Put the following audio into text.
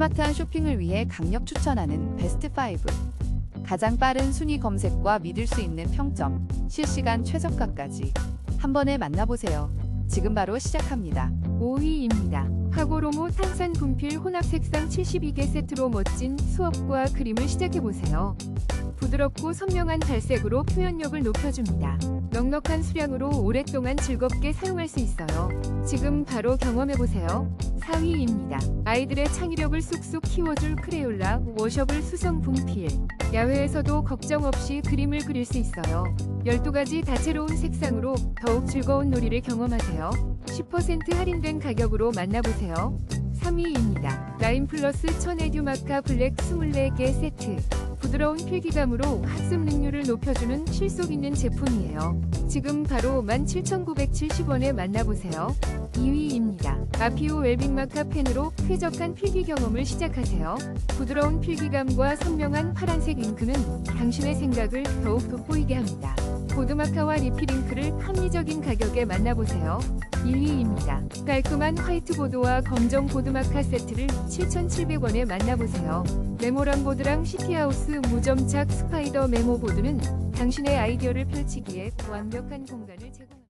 스마트한 쇼핑을 위해 강력 추천하는 베스트 5. 가장 빠른 순위 검색과 믿을 수 있는 평점, 실시간 최저가까지 한 번에 만나보세요. 지금 바로 시작합니다. 5위입니다. 카고로모 탄산 분필 혼합 색상 72개 세트로 멋진 수업과 그림을 시작해보세요. 부드럽고 선명한 발색으로 표현력을 높여줍니다. 넉넉한 수량으로 오랫동안 즐겁게 사용할 수 있어요. 지금 바로 경험해보세요. 4위입니다. 아이들의 창의력을 쑥쑥 키워줄 크레올라 워셔블 수성 분필. 야외에서도 걱정 없이 그림을 그릴 수 있어요. 12가지 다채로운 색상으로 더욱 즐거운 놀이를 경험하세요. 10% 할인된 가격으로 만나보세요. 3위입니다. 라인 플러스 천에듀 마카 블랙 24개 세트. 부드러운 필기감으로 학습 능률을 높여주는 실속 있는 제품이에요. 지금 바로 17,970원에 만나보세요. 2위입니다. 아피오 웰빙 마카 펜으로 쾌적한 필기 경험을 시작하세요. 부드러운 필기감과 선명한 파란색 잉크는 당신의 생각을 더욱 돋보이게 합니다. 보드마카와 리필잉크를 합리적인 가격에 만나보세요. 1위입니다. 깔끔한 화이트보드와 검정 보드마카 세트를 7,700원에 만나보세요. 메모랑 보드랑 시티하우스 무점착 스파이더 메모 보드는 당신의 아이디어를 펼치기에 완벽한 공간을 제공합니다.